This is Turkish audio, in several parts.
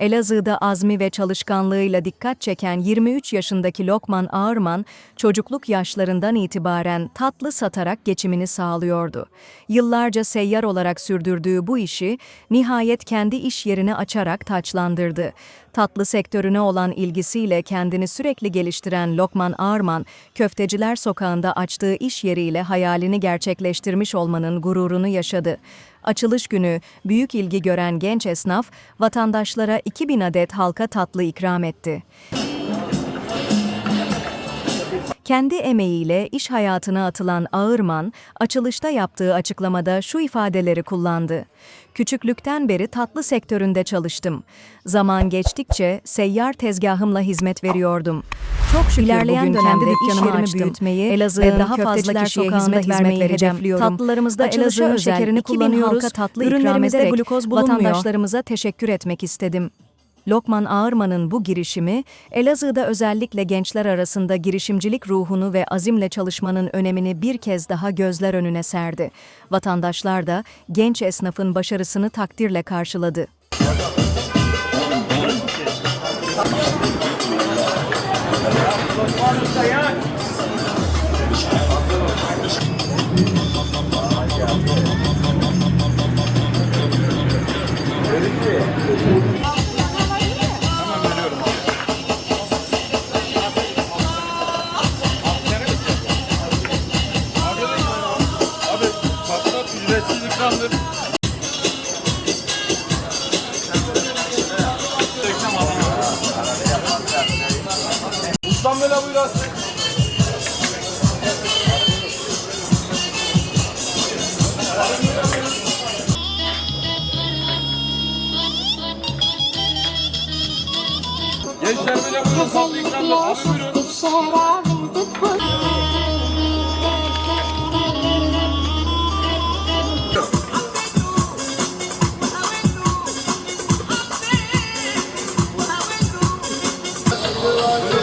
Elazığ'da azmi ve çalışkanlığıyla dikkat çeken 23 yaşındaki Lokman Ağırman, çocukluk yaşlarından itibaren tatlı satarak geçimini sağlıyordu. Yıllarca seyyar olarak sürdürdüğü bu işi nihayet kendi iş yerini açarak taçlandırdı. Tatlı sektörüne olan ilgisiyle kendini sürekli geliştiren Lokman Ağırman, Köfteciler Sokağı'nda açtığı iş yeriyle hayalini gerçekleştirmiş olmanın gururunu yaşadı. Açılış günü büyük ilgi gören genç esnaf, vatandaşlara 2000 adet halka tatlı ikram etti. Kendi emeğiyle iş hayatına atılan Ağırman, açılışta yaptığı açıklamada şu ifadeleri kullandı. Küçüklükten beri tatlı sektöründe çalıştım. Zaman geçtikçe seyyar tezgahımla hizmet veriyordum. Çok şükür İlerleyen bugün dönemde kendi dükkanımı dükkanımı açtım. büyütmeyi Elazığ'ın ve daha fazla kişiye hizmet vermeyi hedefliyorum. Tatlılarımızda Elazığ'ın şekerini 2000 kullanıyoruz. tatlı ikram Ürünlerimizde ederek glukoz bulunmuyor. vatandaşlarımıza teşekkür etmek istedim. Lokman Ağırman'ın bu girişimi, Elazığ'da özellikle gençler arasında girişimcilik ruhunu ve azimle çalışmanın önemini bir kez daha gözler önüne serdi. Vatandaşlar da genç esnafın başarısını takdirle karşıladı. Abi ikramdır. Ustam böyle buyur Gençler böyle buyurun tatlı ikramdır. Abi buyurun. Ver oğlum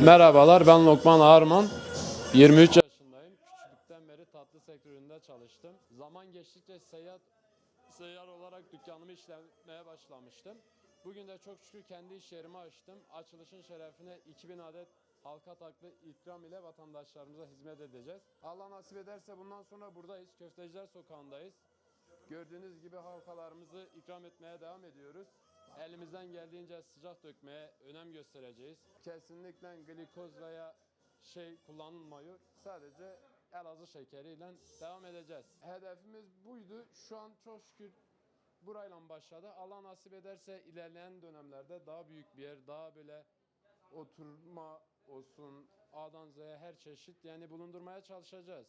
Merhabalar ben Lokman Ağarman. 23 yaşındayım. Küçüklükten beri tatlı sektöründe çalıştım. Zaman geçtikçe seyyar, seyyar olarak dükkanımı işletmeye başlamıştım. Bugün de çok şükür kendi iş yerimi açtım. Açılışın şerefine 2000 adet halka taklı ikram ile vatandaşlarımıza hizmet edeceğiz. Allah nasip ederse bundan sonra buradayız. Köfteciler Sokağı'ndayız. Gördüğünüz gibi halkalarımızı ikram etmeye devam ediyoruz. Elimizden geldiğince sıcak dökmeye önem göstereceğiz. Kesinlikle glikoz veya şey kullanılmıyor. Sadece Elazığ şekeriyle devam edeceğiz. Hedefimiz buydu. Şu an çok şükür burayla başladı. Allah nasip ederse ilerleyen dönemlerde daha büyük bir yer, daha böyle oturma olsun, A'dan Z'ye her çeşit yani bulundurmaya çalışacağız.